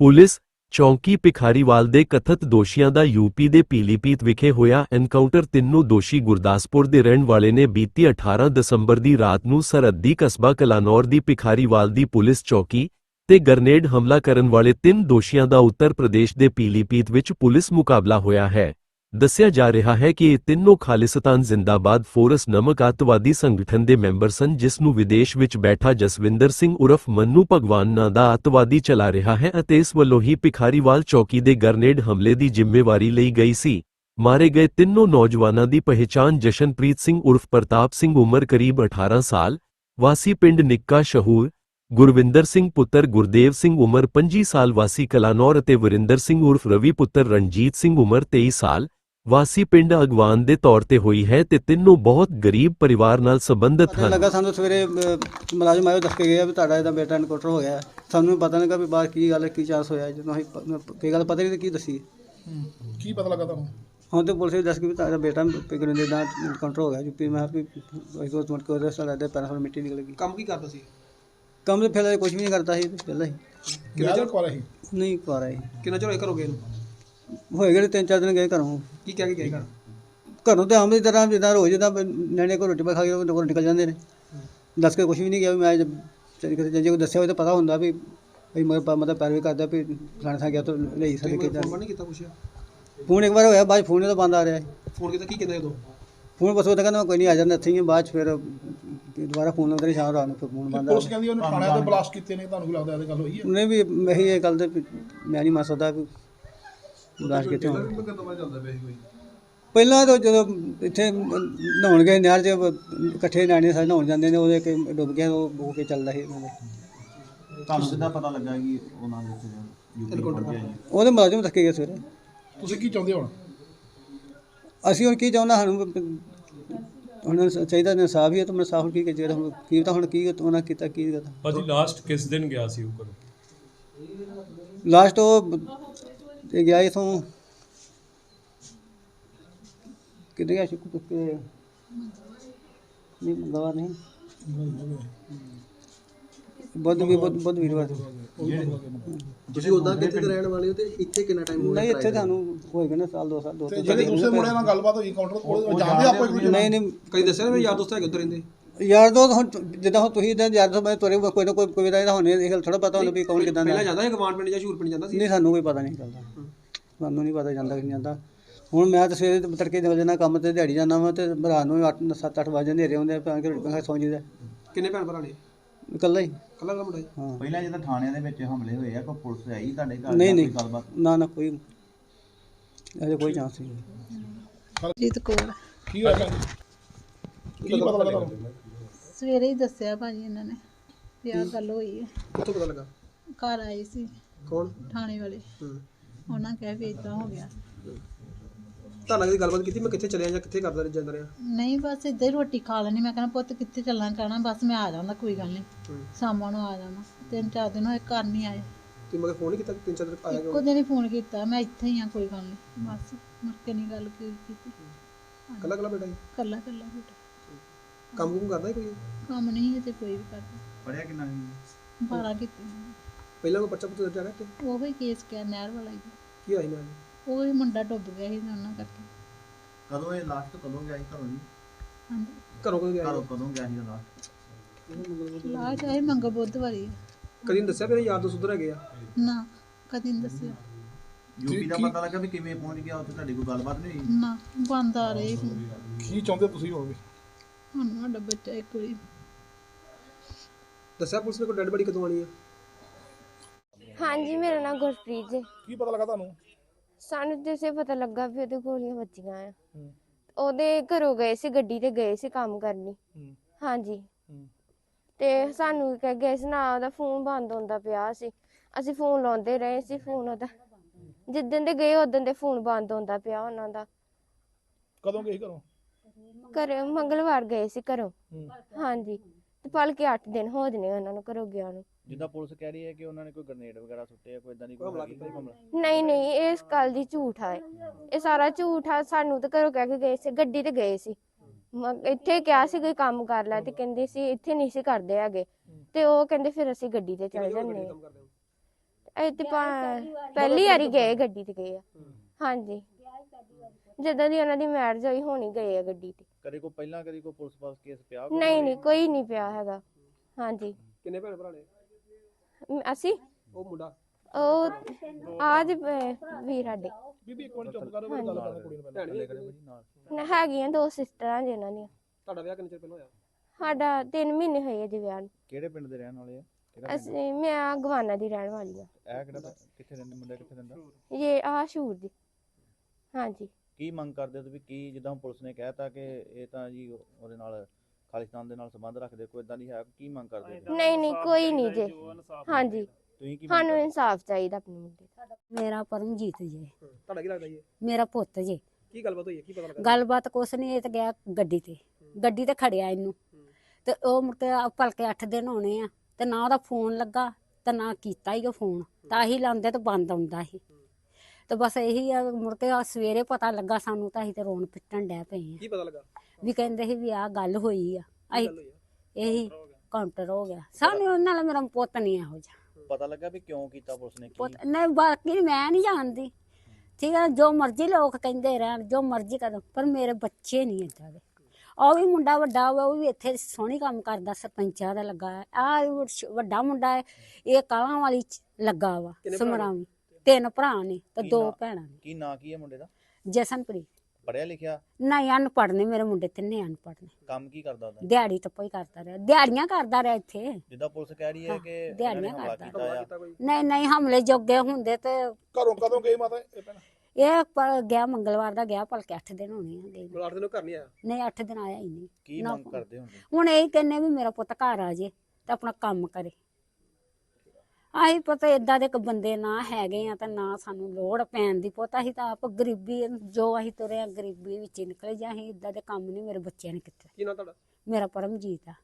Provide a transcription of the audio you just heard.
Police ਚੌਂਕੀ ਭਿਖਾਰੀਵਾਲ ਦੇ ਕਥਿਤ ਦੋਸ਼ੀਆਂ ਦਾ ਯੂਪੀ ਦੇ ਪੀਲੀਪੀਤ ਵਿਖੇ ਹੋਇਆ ਐਨਕਾਊਂਟਰ ਤਿੰਨੋਂ ਦੋਸ਼ੀ ਗੁਰਦਾਸਪੁਰ ਦੇ ਰਹਿਣ ਵਾਲੇ ਨੇ ਬੀਤੀ 18 ਦਸੰਬਰ ਦੀ ਰਾਤ ਨੂੰ ਸਰਹੱਦੀ ਕਸਬਾ ਕਲਾਨੌਰ ਦੀ ਭਿਖਾਰੀਵਾਲ ਦੀ ਪੁਲਿਸ ਚੌਕੀ ਤੇ ਗਰਨੇਡ ਹਮਲਾ ਕਰਨ ਵਾਲੇ ਤਿੰਨ ਦੋਸ਼ੀਆਂ ਦਾ ਉੱਤਰ ਪ੍ਰਦੇਸ਼ ਦੇ ਪੀਲੀਪੀਤ ਵਿੱਚ ਪੁਲਿਸ ਮੁਕਾਬਲਾ ਹੋਇਆ ਹੈ। ਦੱਸਿਆ ਜਾ ਰਿਹਾ ਹੈ ਕਿ ਇਹ ਤਿੰਨੋਂ ਖਾਲਿਸਤਾਨ ਜ਼ਿੰਦਾਬਾਦ ਫੋਰਸ ਨਮਕ ਅੱਤਵਾਦੀ ਸੰਗਠਨ ਦੇ ਮੈਂਬਰ ਸਨ, ਜਿਸ ਨੂੰ ਵਿਦੇਸ਼ ਵਿੱਚ ਬੈਠਾ ਜਸਵਿੰਦਰ ਸਿੰਘ ਉਰਫ ਮੰਨੂ ਭਗਵਾਨ ਨਾਂ ਦਾ ਅੱਤਵਾਦੀ ਚਲਾ ਰਿਹਾ ਹੈ ਅਤੇ ਇਸ ਵੱਲੋਂ ਹੀ ਭਿਖਾਰੀਵਾਲ ਚੌਕੀ ਦੇ ਗਰਨੇਡ ਹਮਲੇ ਦੀ ਜ਼ਿੰਮੇਵਾਰੀ ਲਈ ਗਈ ਸੀ। ਮਾਰੇ ਗਏ ਤਿੰਨੋਂ ਨੌਜਵਾਨਾਂ ਦੀ ਪਹਿਚਾਣ ਜਸ਼ਨਪ੍ਰੀਤ ਸਿੰਘ ਉਰਫ ਪ੍ਰਤਾਪ ਸਿੰਘ ਉਮਰ ਕਰੀਬ 18 ਸਾਲ, ਵਾਸੀ ਪਿੰਡ ਨਿੱਕਾ ਸ਼ਹੂਰ, ਗੁਰਵਿੰਦਰ ਸਿੰਘ ਪੁੱਤਰ ਗੁਰਦੇਵ ਸਿੰਘ ਉਮਰ 25 ਸਾਲ, ਵਾਸੀ ਕਲਾਨੌਰ ਅਤੇ ਵਰਿੰਦਰ ਸਿੰਘ ਉਰਫ ਰਵੀ ਪੁੱਤਰ ਰਣਜੀਤ ਸਿੰਘ ਉਮਰ 23 ਸਾਲ ਵਾਸੀ ਪਿੰਡ ਅਗਵਾਨ ਦੇ ਤੌਰ ਤੇ ਹੋਈ ਹੈ ਤੇ ਤਿੰਨੋਂ ਬਹੁਤ ਗਰੀਬ ਪਰਿਵਾਰ ਨਾਲ ਸੰਬੰਧਿਤ ਪਤਾ ਹਨ। ਲੱਗਾ ਸਾਨੂੰ ਸਵੇਰੇ ਅਹ, ਮੁਲਾਜ਼ਮ ਆਇਓ ਦੱਸ ਕੇ ਗਿਆ ਵੀ ਤੁਹਾਡਾ ਇਹਦਾ ਬੇਟਾ ਐਨਕਾਊਂਟਰ ਹੋ ਗਿਆ। ਹੈ। ਸਾਨੂੰ ਪਤਾ ਨਹੀਂ ਲੱਗਾ ਵੀ ਬਾਹਰ ਕੀ ਗੱਲ ਹੈ, ਕੀ ਚਾਂਸ ਹੋਇਆ। ਹੈ। ਜਦੋਂ ਅਸੀਂ ਪ- ਕੀ ਗੱਲ ਪਤਾ ਨਹੀਂ ਕੀ ਦੱਸੀ। ਕੀ ਪਤਾ ਲੱਗਾ ਤੁਹਾਨੂੰ? ਹੁਣ ਤੇ ਪੁਲਿਸ ਵੀ ਦੱਸ ਕੇ ਵੀ ਤੁਹਾਡਾ ਬੇਟਾ ਪਿਗਨ ਦੇ ਦਾ ਐਨਕਾਊਂਟਰ ਹੋ ਗਿਆ ਯੂਪੀ ਮੈਂ ਵੀ ਇੱਕ ਦੋ ਮਿੰਟ ਕੋਲ ਰਸਤਾ ਲੱਗਦਾ ਪੈਰਾਂ ਤੋਂ ਮਿੱਟੀ ਨਿਕਲ ਗਈ। ਕੰਮ ਕੀ ਕਰਦਾ ਸੀ? ਕੰਮ ਤੇ ਫਿਰ ਕੁਝ ਵੀ ਨਹੀਂ ਕਰਦਾ ਸੀ ਪਹਿਲਾਂ ਹੀ। ਕਿਹੜਾ ਚਿਰ ਕੋਲ ਨਹੀਂ ਕਰ ਆਏ ਕਿੰਨਾ ਚਿਰ ਹੋਇਆ ਘਰੋਂ ਗਏ ਨੂੰ? ਹੋਏ ਗਏ ਤਿੰਨ ਚਾਰ ਦਿਨ ਗਏ ਘਰੋਂ। ਕੀ ਕਹਿ ਕੇ ਗਏ ਘਰ? ਘਰੋਂ ਤੇ ਆਮ ਦੀ ਤਰ੍ਹਾਂ ਜਿੱਦਾਂ ਰੋਜ਼ ਜਿੱਦਾਂ ਨਿਆਣੇ ਕੋ ਰੋਟੀ ਪਾ ਖਾ ਕੇ ਉਹ ਘਰੋਂ ਨਿਕਲ ਜਾਂਦੇ ਨੇ। ਦੱਸ ਕੇ ਕੁਝ ਵੀ ਨਹੀਂ ਗਿਆ ਵੀ ਮੈਂ ਜਦ ਚਲੀ ਕਿਤੇ ਜੇ ਕੋਈ ਦੱਸਿਆ ਹੋਵੇ ਤਾਂ ਪਤਾ ਹੁੰਦਾ ਵੀ ਵੀ ਮਗਰ ਪਾ- ਮਤਲਬ ਪੈਰਵੀ ਕਰਦਾ ਵੀ ਫਲਾਣੇ ਥਾਂ ਗਿਆ ਤਾਂ ਲਈ ਸਕਦੇ ਕਿ ਫੋਨ ਨਹੀਂ ਕੀਤਾ ਪੁੱਛਿਆ? ਫੋਨ ਇੱਕ ਵਾਰ ਹੋਇਆ ਬਾਅਦ 'ਚ ਫੋਨ ਤਾਂ ਬੰਦ ਆ ਰਿਹਾ। ਫੋਨ ਕੀਤਾ ਕੀ ਕਹਿੰਦੇ ਉਦੋਂ? ਫੋਨ ਬਸ ਉਹ ਤਾਂ ਕਹਿੰਦਾ ਕੋਈ ਨਹੀਂ ਆ ਜਾਂਦਾ ਇੱਥੇ ਹੀ ਬਾਅਦ 'ਚ ਫਿਰ ਦੁਬਾਰਾ ਫੋਨ ਲਾਉਂਦੇ ਸ਼ਾਮ ਰਾਤ ਨੂੰ ਫਿਰ ਫੋਨ ਬੰਦ ਆ ਪੁਲਿਸ ਕਹਿੰਦੀ ਉਹਨੇ ਥਾਣਿਆਂ ਤੇ ਬਲਾਸਟ ਕੀਤੇ ਨੇ ਤੁਹਾਨੂੰ ਕੀ ਲੱਗਦਾ ਇਹਦੇ ਗੱਲ ਹੋਈ ਹੈ? ਉਹਨੇ ਵੀ ਮੈਂ ਇਹ ਗੱਲ ਤੇ ਮੈਂ ਨਹੀਂ ਮੰਨ ਸਕਦਾ ਵੀ ਉਦਾਸ ਕਿਤੇ ਹੋਣ ਪਹਿਲਾਂ ਤਾਂ ਜਦੋਂ ਇੱਥੇ ਨਹਾਉਣ ਗਏ ਨਹਿਰ 'ਚ ਇਕੱਠੇ ਨਿਆਣੇ ਸਾਰੇ ਨਹਾਉਣ ਜਾਂਦੇ ਨੇ ਉਹਦੇ ਕਿ ਡੁੱਬ ਗਿਆ ਉਹ ਬੋ ਕੇ ਚੱਲਦਾ ਸੀ। ਤੁਹਾਨੂੰ ਸਿੱਧਾ ਪਤਾ ਲੱਗਾ ਕਿ ਉਹਨਾਂ ਦੇ ਯੂਪੀ ਪਹੁੰਚਿਆ ਜੀ ਉਹਦੇ ਮੁਲਾਜ਼ਮ ਥੱਕੇ ਗਏ ਸਵੇਰੇ। ਤੁਸੀਂ ਕੀ ਚਾਹੁੰਦੇ ਹੋ ਹੁਣ? ਅਸੀਂ ਹੁਣ ਕੀ ਚਾਹੁੰਦਾ ਸਾਨੂੰ ਹੁਣ ਚਾਹੀਦਾ ਨੇ ਸਾਫ਼ ਹੀ ਹੈ ਤਾਂ ਮੈਂ ਸਾਫ਼ ਕੀ ਚਾਹੀਦਾ ਹੁਣ ਕੀ ਤਾਂ ਹੁਣ ਕੀ ਉਹਨਾਂ ਕੀਤਾ ਕੀ ਕੀਤਾ ਭਾਜੀ ਲਾਸਟ ਕਿਸ ਦਿਨ ਗਿਆ ਸੀ ਉਹ ਘਰੋਂ? ਲਾਸਟ ਉਹ ਤੇ ਗਿਆ ਇਥੋਂ। ਕਿੱਥੇ ਗਿਆ ਸ਼ੁਕਰ ਤੁੱਕੇ ਨਹੀਂ ਮੰਗਵਾ ਨਹੀਂ। ਬੁੱਧ ਵੀ ਬੁੱਧ ਬੁੱਧ ਵੀਰਵਾਰ। ਤੁਸੀਂ ਉਦਾਂ ਕਿੱਥੇ ਦੇ ਰਹਿਣ ਵਾਲੇ ਹੋ ਤੇ ਇੱਥੇ ਕਿੰਨਾ ਟਾਈਮ ਹੋ ਨਹੀਂ ਇੱਥੇ ਤੁਹਾਨੂੰ ਹੋਏਗਾ ਨਾ ਸਾਲ ਦੋ ਸਾਲ ਦੋ ਤੇ ਜਿਹੜੇ ਦੂਸਰੇ ਮੁੰਡਿਆਂ ਨਾਲ ਗੱਲਬਾਤ ਹੋਈ ਕਾਊਂਟਰ ਕੋਲ ਜਾਣਦੇ ਆਪੋ ਇੱਕ ਦੂਜੇ ਨੂੰ? ਨਹੀਂ ਨਹੀਂ। ਕਈ ਦੱਸਿਆ ਨਾ ਮੇਰੇ ਯਾਰ ਦੋਸਤ ਹੈਗੇ ਉੱਧਰ ਰਹਿੰਦੇ। ਯਾਰ ਦੋ ਹੁਣ ਜਿੱਦਾਂ ਹੁਣ ਤੁਸੀਂ ਇਦਾਂ ਯਾਰ ਦੋ ਮੈਂ ਤੋਰੇ ਕੋਈ ਨਾ ਕੋਈ ਕੋਈ ਦਾ ਹੋਣੇ ਇਹ ਗੱਲ ਥੋੜਾ ਪਤਾ ਹੁੰਦਾ ਵੀ ਕੌਣ ਕਿਦਾਂ ਦਾ ਪਹਿਲਾਂ ਜਾਂਦਾ ਸੀ ਗਵਾਂਡ ਪਿੰਡ ਜਾਂ ਸ਼ੂਰ ਪਿੰਡ ਜਾਂਦਾ ਸੀ। ਨਹੀਂ ਸਾਨੂੰ ਕੋਈ ਪਤਾ ਨਹੀਂ ਚੱਲਦਾ ਸਾਨੂੰ ਨਹੀਂ ਪਤਾ ਜਾਂਦਾ ਕਿ ਨਹੀਂ ਜਾਂਦਾ। ਹੁਣ ਮੈਂ ਤਾਂ ਸਵੇਰੇ ਤੋਂ ਤੜਕੇ ਨਿਕਲ ਜਾਂਦਾ ਕੰਮ ਤੇ ਦਿਹਾੜੀ ਜਾਂਦਾ ਵਾਂ ਤੇ ਰਾਤ ਨੂੰ 8 7 8 ਵਜੇ ਹਨੇਰੇ ਹੁੰਦੇ ਆ ਭਾਵੇਂ ਕਿ ਰੋਟੀ ਖਾ ਸੌਂ ਜੀਦਾ ਕਿੰਨੇ ਭੈਣ ਭਰਾ ਨੇ? ਇਕੱਲਾ ਹੀ। ਕੱਲਾ ਕੱਲਾ ਮੁੰਡਾ? ਹਾਂ। ਪਹਿਲਾਂ ਜਦੋਂ ਥਾਣਿਆਂ ਦੇ ਵਿੱਚ ਹਮਲੇ ਹੋਏ ਆ ਕੋਈ ਪੁਲਿਸ ਆਈ ਤੁਹਾਡੇ ਘਰ ਨਹੀਂ ਜਾਂ ਨਹੀਂ ਕੋਈ ਗੱਲਬਾਤ? ਨਾ ਨਾ ਕੋਈ ਅਜੇ ਕੋਈ ਚਾਂਸ ਨਹੀਂ ਜੀਤ ਕੌਰ। ਕੀ ਹੋਇਆ? ਭੈਣ ਜੀ? ਕੀ ਪਤਾ ਲੱਗਾ? ਤੁਹਾਨੂੰ ਸਵੇਰੇ ਹੀ ਦੱਸਿਆ ਭਾਜੀ ਇਹਨਾਂ ਨੇ ਵੀ ਆਹ ਗੱਲ ਹੋਈ ਹੈ। ਕਿੱਥੋਂ ਪਤਾ ਲੱਗਾ? ਘਰ ਆਏ ਸੀ। ਕੌਣ? ਥਾਣੇ ਵਾਲੇ। ਹੂੰ। ਉਹਨਾਂ ਕਿਹਾ ਵੀ ਇਦਾਂ ਹੋ ਗਿਆ। ਤੁਹਾਨੂੰ ਕਦੀ ਗੱਲਬਾਤ ਕੀਤੀ? ਮੈਂ ਕਿੱਥੇ ਚਲਿਆ ਜਾਂ ਕਿੱਥੇ ਕਰਦਾ ਰਿਹਾ ਜਾਂਦਾ ਰਿਹਾ? ਨਹੀਂ ਬਸ ਇੱਦਾਂ ਹੀ ਰੋਟੀ ਖਾ ਲੈਣੀ ਮੈਂ ਕਹਿੰਦਾ ਪੁੱਤ ਕਿੱਥੇ ਚੱਲਣਾ ਕਹਿਣਾ? ਬਸ ਮੈਂ ਆ ਜਾਂਦਾ ਕੋਈ ਗੱਲ ਨਹੀਂ। ਹੂੰ। ਸ਼ਾਮਾਂ ਨੂੰ ਆ ਜਾਣਾ ਤਿੰਨ ਚਾਰ ਦਿਨ ਹੋਏ ਘਰ ਨਹੀਂ ਆਏ। ਤੁਸੀਂ ਮਗਰ ਫੋਨ ਨਹੀਂ ਕੀਤਾ? ਤਿੰਨ ਚਾਰ ਦਿਨ ਆਇਆ ਇੱਕੋ ਕਿਉਂ ਦਿਨ ਹੀ ਫੋਨ ਕੀਤਾ। ਮੈਂ ਇੱਥੇ ਹੀ ਆ ਕੋਈ ਗੱਲ ਨਹੀਂ। ਬਸ ਮੁੜ ਕੇ ਨਹੀਂ ਗੱਲ ਕੀ- ਕੀਤੀ। ਕੱਲਾ ਕੱਲਾ ਬੇਟਾ ਸੀ? ਕੱਲਾ ਕੱਲਾ ਬੇਟਾ। ਕੰਮ ਕੁਮ ਕਰਦਾ ਕੋਈ? ਕੰਮ ਨਹੀਂ ਤੇ ਕੋਈ ਵੀ ਕਰਦਾ। ਪੜਿਆ ਕਿੰਨਾ ਸੀ? ਬਾਰਾ ਕੀਤੀ ਪਹਿਲਾਂ ਕੋਈ ਬੱਚਾ ਪੁੱਤ ਦਰਜਾ ਕੇ ਉਹ ਹੀ ਕੇਸ ਕਿਆ ਨਹਿਰ ਵਾਲਾ ਹੀ। ਕੀ ਆਈ ਨਾ ਉਹ ਹੀ ਮੁੰਡਾ ਡੁੱਬ ਗਿਆ ਸੀ ਤੇ ਉਹਨਾਂ ਕਰਕੇ। ਕਦੋਂ ਇਹ ਲਾਸਟ ਕਦੋਂ ਗਿਆ ਸੀ ਘਰੋਂ ਜੀ? ਹਾਂਜੀ। ਘਰੋਂ ਕਦੋਂ ਗਿਆ ਘਰੋਂ ਕਦੋਂ ਗਿਆ ਸੀ ਲਾਸਟ ਲਾ ਚਾਹੇ ਮੰਗ ਬੁੱਧਵਾਰੀ। ਆ। ਕਦੀ ਨੀ ਦੱਸਿਆ ਮੇਰੇ ਯਾਰ ਦੋਸਤ ਉਧਰ ਹੈਗੇ ਆ? ਨਾ ਕਦੀ ਨੀ ਦੱਸਿਆ। ਯੂਪੀ ਦਾ ਪਤਾ ਲੱਗਾ ਵੀ ਕਿਵੇਂ ਪਹੁੰਚ ਗਿਆ ਉੱਥੇ ਤੁਹਾਡੀ ਕੋਈ ਗੱਲਬਾਤ ਨਹੀਂ ਹੋਈ? ਨਾ ਬੰਦ ਆ ਰਹੇ ਕੀ ਚਾਹੁੰਦੇ ਤੁਸੀਂ ਹੋਵੇ ਸਾਡਾ ਬੱਚਾ ਇੱਕ ਵਾਰੀ। ਦੱਸਿਆ ਪੁਲਿਸ ਨੇ ਕੋਈ ਡੈਡ ਬੜੀ ਕਦੋਂ ਆਣੀ ਆ? ਹਾਂਜੀ ਮੇਰਾ ਨਾਮ ਗੁਰਪ੍ਰੀਤ ਜੀ। ਕੀ ਪਤਾ ਲੱਗਾ ਤੁਹਾਨੂੰ? ਸਾਨੂੰ ਜਿਸੇ ਪਤਾ ਲੱਗਾ ਵੀ ਉਹਦੇ ਗੋਲੀਆਂ ਵੱਜੀਆਂ ਆ। ਉਹਦੇ ਘਰੋਂ ਗਏ ਸੀ ਗੱਡੀ ਤੇ ਗਏ ਸੀ ਕੰਮ ਕਰਨੀ। ਹਾਂਜੀ। ਤੇ ਸਾਨੂੰ ਕਹਿ ਗਏ ਸੀ ਨਾ ਉਹਦਾ ਫੋਨ ਬੰਦ ਹੁੰਦਾ ਪਿਆ ਸੀ। ਅਸੀਂ ਫੋਨ ਲਾਉਂਦੇ ਰਹੇ ਸੀ ਫੋਨ ਉਹਦਾ। ਜਿੱਦਣ ਦੇ ਗਏ ਉਦੋਂ ਦੇ ਫੋਨ ਬੰਦ ਹੁੰਦਾ ਪਿਆ ਉਹਨਾਂ ਦਾ। ਕਦੋਂ ਗਏ ਸੀ ਘਰੋਂ? ਘਰੇ ਮੰਗਲਵਾਰ ਗਏ ਸੀ ਘਰੋਂ। ਹਾਂਜੀ। ਤੇ ਭਲਕੇ 8 ਦਿਨ ਹੋ ਜਨੇ ਉਹਨਾਂ ਨੂੰ ਘਰੋਂ ਗਿਆ ਨੂੰ। ਜਿੱਦਾਂ ਪੁਲਿਸ ਕਹਿ ਰਹੀ ਹੈ ਕਿ ਉਹਨਾਂ ਨੇ ਕੋਈ ਗ੍ਰਨੇਡ ਵਗੈਰਾ ਸੁੱਟੇ ਆ ਕੋਈ ਇਦਾਂ ਦੀ ਕੋਈ ਹਮਲਾ ਕੀਤਾ ਨਹੀਂ ਨਹੀਂ ਇਹ ਇਸ ਗੱਲ ਦੀ ਝੂਠ ਆ। ਇਹ ਇਹ ਸਾਰਾ ਝੂਠ ਆ ਸਾਨੂੰ ਤਾਂ ਘਰੋਂ ਕਹਿ ਕੇ ਗਏ ਸੀ ਗੱਡੀ ਤੇ ਗਏ ਸੀ। ਮ- ਇੱਥੇ ਕਿਹਾ ਸੀ ਕੋਈ ਕੰਮ ਕਰ ਲੈ ਤੇ ਕਹਿੰਦੇ ਸੀ ਇੱਥੇ ਨਹੀਂ ਸੀ ਕਰਦੇ ਹੈਗੇ। ਤੇ ਉਹ ਕਹਿੰਦੇ ਫਿਰ ਅਸੀਂ ਗੱਡੀ ਤੇ ਚਲੇ ਜਾਂਦੇ ਕੰਮ ਕਰਦੇ ਹੋ। ਇਹ ਤੇ ਪਾ- ਪਹਿਲੀ ਵਾਰੀ ਗਏ ਗੱਡੀ ਤੇ ਗਏ ਆ। ਹਾਂਜੀ। ਜਦੋਂ ਦੀ ਉਹਨਾਂ ਦੀ ਮੈਰਿਜ ਹੋਈ ਹੋਣੀ ਗਏ ਆ ਗੱਡੀ ਤੇ। ਕਦੇ ਕੋ ਪਹਿਲਾਂ ਕਦੀ ਕੋ ਪੁਲਿਸ ਪਾਸ ਕੇਸ ਪਿਆ ਨਹੀਂ ਨਹੀਂ ਕੋਈ ਨਹੀਂ ਪਿਆ ਹੈਗਾ। ਹਾਂਜੀ। ਕਿੰਨੇ ਭੈਣ ਭਰਾ ਨੇ? ਮ- ਅਸੀਂ? ਉਹ ਮੁੰਡਾ। ਉਹ ਆਜ ਵੀਰ ਸਾਡੇ। ਬੀਬੀ ਇੱਕ ਮਿੰਟ ਚੁੱਪ ਕਰੋ ਮੇਰੀ ਗੱਲ ਕਰਨ ਕੁੜੀ ਨੂੰ ਪਹਿਲਾਂ। ਵੀ ਨ- ਹੈਗੀਆਂ ਦੋ ਸਿਸਟਰਾਂ ਜਿਨ੍ਹਾਂ ਦੀਆਂ। ਤੁਹਾਡਾ ਵਿਆਹ ਕਿੰਨੇ ਚਿਰ ਪਹਿਲਾਂ ਹੋਇਆ? ਸਾਡਾ 3 ਮਹੀਨੇ ਹੋਏ ਅਜੇ ਵਿਆਹ ਨੂੰ। ਕਿਹੜੇ ਪਿੰਡ ਦੇ ਰਹਿਣ ਵਾਲੇ ਆ? ਕਿਹੜਾ ਪਿੰਡ? ਅਸੀਂ ਮੈਂ ਗਵਾਨਾ ਦੀ ਰਹਿਣ ਵਾਲੀ ਆ। ਇਹ ਕਿਹੜਾ ਪਿੰਡ? ਕਿੱਥੇ ਰਹਿੰਦੇ ਮੁੰਡਾ ਕਿੱਥੇ ਰਹਿੰਦਾ? ਇਹ ਆ ਸ਼ੂਰ ਦੀ। ਹਾਂਜੀ। ਕੀ ਮੰਗ ਕਰਦੇ ਹੋ ਤੁਸੀਂ? ਕੀ ਜਿੱਦਾਂ ਪੁਲਿਸ ਨੇ ਕਹਿਤਾ ਕਿ ਇਹ ਤਾਂ ਜੀ ਉਹਦੇ ਨਾਲ ਖਾਲਿਸਤਾਨ ਦੇ ਨਾਲ ਸੰਬੰਧ ਰੱਖਦੇ ਕੋਈ ਇਦਾਂ ਨਹੀਂ ਹੈ ਕੀ ਮੰਗ ਕਰਦੇ ਹੋ? ਨਹੀਂ ਨਹੀਂ ਕੋਈ ਨਹੀਂ ਜੇ। ਹਾਂਜੀ। ਤੁਸੀਂ ਕੀ ਮੰਗ ਸਾਨੂੰ ਕਰਦੇ ਇਨਸਾਫ ਚਾਹੀਦਾ ਆਪਣੇ ਮੁੰਡੇ ਦਾ ਮੇਰਾ ਪਰਮਜੀਤ ਜੀ। ਤੁਹਾਡਾ ਕੀ ਲੱਗਦਾ ਜੀ? ਇਹ? ਮੇਰਾ ਪੁੱਤ ਜੀ। ਕੀ ਗੱਲਬਾਤ ਹੋਈ ਹੈ? ਕੀ ਪਤਾ ਲੱਗਾ? ਗੱਲਬਾਤ ਕੁਛ ਨਹੀਂ ਇਹ ਤਾਂ ਗਿਆ ਗੱਡੀ ਤੇ। ਗੱਡੀ ਤੇ ਖੜਿਆ ਇਹਨੂੰ। ਤੇ ਉਹ ਮੁੜ ਕੇ ਆ ਭਲਕੇ 8 ਦਿਨ ਹੋਣੇ ਆ ਤੇ ਨਾ ਉਹਦਾ ਫੋਨ ਲੱਗਾ ਤੇ ਨਾ ਕੀਤਾ ਹੀ ਉਹ ਫੋਨ। ਤਾਂ ਹੀ ਲਾਉਂਦੇ ਤੇ ਬੰਦ ਆਉਂਦਾ ਸੀ। ਤੇ ਬਸ ਇਹੀ ਆ ਮੁੜ ਕੇ ਆ ਸਵੇਰੇ ਪਤਾ ਲੱਗਾ ਸਾਨੂੰ ਤਾਂ ਅਸੀਂ ਤੇ ਰੋਣ ਪਿੱਟਣ ਡੈ ਪਏ ਆ। ਕੀ ਪਤਾ ਲੱਗਾ? ਵੀ ਕਹਿੰਦੇ ਸੀ ਵੀ ਆਹ ਗੱਲ ਹੋਈ ਆ। ਅਸੀਂ? ਇਹੀ ਕਾਊਂਟਰ ਹੋ ਗਿਆ। ਸਾਨੂੰ ਉਹਨਾਂ ਨਾਲ ਮੇਰਾ ਪੁੱਤ ਨਹੀਂ ਇਹੋ ਜਿਹਾ। ਪਤਾ ਲੱਗਾ ਵੀ ਕਿਉਂ ਕੀਤਾ ਪੁਲਿਸ ਨੇ? ਕੀ ਪੁੱਤ ਨਹੀਂ ਬਾਕੀ ਮੈਂ ਨਹੀਂ ਜਾਣਦੀ। ਠੀਕ ਹੈ ਜੋ ਮਰਜ਼ੀ ਲੋਕ ਕਹਿੰਦੇ ਰਹਿਣ ਜੋ ਮਰਜ਼ੀ ਕਰਨ ਪਰ ਮੇਰੇ ਬੱਚੇ ਨਹੀਂ ਏਦਾਂ ਦੇ। ਉਹ ਵੀ ਮੁੰਡਾ ਵੱਡਾ ਵਾ ਉਹ ਵੀ ਇੱਥੇ ਸੋਹਣੀ ਕੰਮ ਕਰਦਾ ਸਰਪੰਚਾਂ ਦਾ ਲੱਗਾ ਆ ਵੱਡਾ ਮੁੰਡਾ ਹੈ ਇਹ ਕਾਲਾਂ ਵਾਲੀ ਚ ਲੱਗਾ ਵਾ? ਸਮਰਾਵੀ। ਤਿੰਨ ਭਰਾ ਨੇ ਤੇ ਕੀ ਦੋ ਨਾਂ? ਭੈਣਾਂ ਨੇ। ਕੀ ਨਾਂ ਕੀ ਹੈ ਮੁੰਡੇ ਦਾ? ਜਸਨਪ੍ਰੀਤ। ਪੜਿਆ ਲਿਖਿਆ? ਨਹੀਂ ਅਨਪੜ੍ਹ ਨੇ ਮੇਰੇ ਮੁੰਡੇ ਤਿੰਨੇ ਅਨਪੜ੍ਹ ਨੇ। ਕੰਮ ਕੀ ਕਰਦਾ ਉਹਦਾ ਦਿਹਾੜੀ ਤਾਂ ਹੀ ਕਰਦਾ ਰਿਹਾ। ਦਿਹਾੜੀਆਂ ਕਰਦਾ ਰਿਹਾ ਇੱਥੇ। ਜਿੱਦਾਂ ਪੁਲਿਸ ਕਹਿ ਰਹੀ ਹੈ ਕਿ ਇਹਨਾਂ ਨੇ ਦਿਹਾੜੀਆਂ ਹਮਲਾ ਕਰਦਾ। ਕੀਤਾ ਆ। ਨਹੀਂ ਨਹੀਂ ਹਮਲੇ ਜੋਗੇ ਹੁੰਦੇ ਤੇ ਘਰੋਂ ਕਦੋਂ ਗਈ ਮਾਤਾ ਇਹ ਭੈਣ? ਇਹ ਪ- ਗਿਆ ਮੰਗਲਵਾਰ ਦਾ ਗਿਆ ਭਲਕੇ 8 ਦਿਨ ਹੋਣੇ ਆ ਗਏ। ਨੂੰ। ਮਤਲਬ 8 ਦਿਨੋਂ ਘਰ ਨਹੀਂ ਆਇਆ? ਨਹੀਂ 8 ਦਿਨ ਆਇਆ ਹੀ ਨਹੀਂ। ਕੀ ਨਾ ਮੰਗ। ਕਰਦੇ ਹੁੰਦੇ? ਹੁਣ ਇਹ ਕਹਿੰਨੇ ਵੀ ਮੇਰਾ ਪੁੱਤ ਘਰ ਆ ਜੇ ਤੇ ਆਪਣਾ ਕੰਮ ਕਰੇ। ਆਹੀ ਪਤਾ ਇਦਾਂ ਦੇ ਇੱਕ ਬੰਦੇ ਨਾ ਹੈਗੇ ਆ ਤਾਂ ਨਾ ਸਾਨੂੰ ਲੋੜ ਪੈਣ ਦੀ ਪੁੱਤ। ਅਸੀਂ ਤਾਂ ਆਪ ਗਰੀਬੀ ਜੋ ਅਸੀਂ ਤੁਰੇ ਆ ਗਰੀਬੀ ਵਿੱਚ ਹੀ ਨਿਕਲੇ ਜਾਂ ਅਸੀਂ ਇਦਾਂ ਦੇ ਕੰਮ ਨਹੀਂ ਮੇਰੇ ਬੱਚਿਆਂ ਨੇ ਕੀਤੇ। ਕੀ ਨਾਂ ਤੁਹਾਡਾ? ਮੇਰਾ ਪਰਮਜੀਤ ਆ।